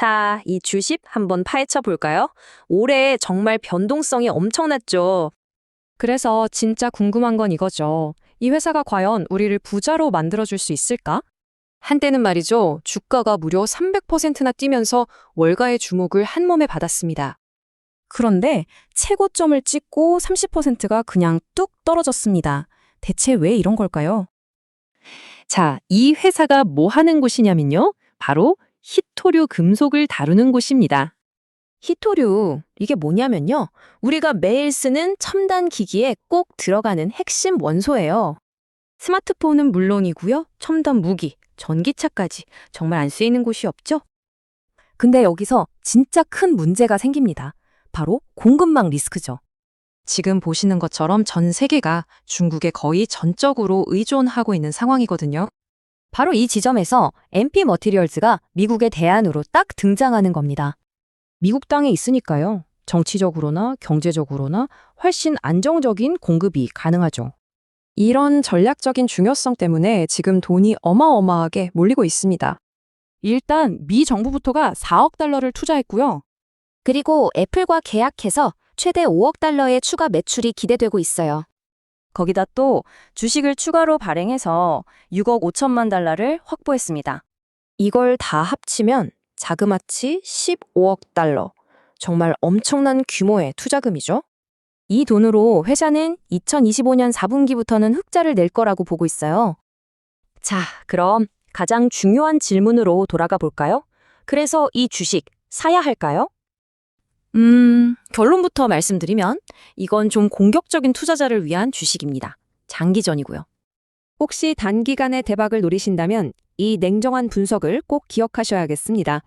자, 이 주식 한번 파헤쳐 볼까요? 올해 정말 변동성이 엄청났죠. 그래서 진짜 궁금한 건 이거죠. 이 회사가 과연 우리를 부자로 만들어줄 수 있을까? 한때는 말이죠. 주가가 무려 300%나 뛰면서 월가의 주목을 한 몸에 받았습니다. 그런데 최고점을 찍고 30%가 그냥 뚝 떨어졌습니다. 대체 왜 이런 걸까요? 자, 이 회사가 뭐 하는 곳이냐면요. 바로 히토류 금속을 다루는 곳입니다. 히토류, 이게 뭐냐면요. 우리가 매일 쓰는 첨단 기기에 꼭 들어가는 핵심 원소예요. 스마트폰은 물론이고요. 첨단 무기, 전기차까지 정말 안 쓰이는 곳이 없죠? 근데 여기서 진짜 큰 문제가 생깁니다. 바로 공급망 리스크죠. 지금 보시는 것처럼 전 세계가 중국에 거의 전적으로 의존하고 있는 상황이거든요. 바로 이 지점에서 MP 머티리얼즈가 미국의 대안으로 딱 등장하는 겁니다. 미국 땅에 있으니까요. 정치적으로나 경제적으로나 훨씬 안정적인 공급이 가능하죠. 이런 전략적인 중요성 때문에 지금 돈이 어마어마하게 몰리고 있습니다. 일단 미 정부부터가 4억 달러를 투자했고요. 그리고 애플과 계약해서 최대 5억 달러의 추가 매출이 기대되고 있어요. 거기다 또 주식을 추가로 발행해서 6억 5천만 달러를 확보했습니다. 이걸 다 합치면 자그마치 15억 달러. 정말 엄청난 규모의 투자금이죠. 이 돈으로 회사는 2025년 4분기부터는 흑자를 낼 거라고 보고 있어요. 자, 그럼 가장 중요한 질문으로 돌아가 볼까요? 그래서 이 주식 사야 할까요? 음, 결론부터 말씀드리면 이건 좀 공격적인 투자자를 위한 주식입니다. 장기전이고요. 혹시 단기간에 대박을 노리신다면 이 냉정한 분석을 꼭 기억하셔야겠습니다.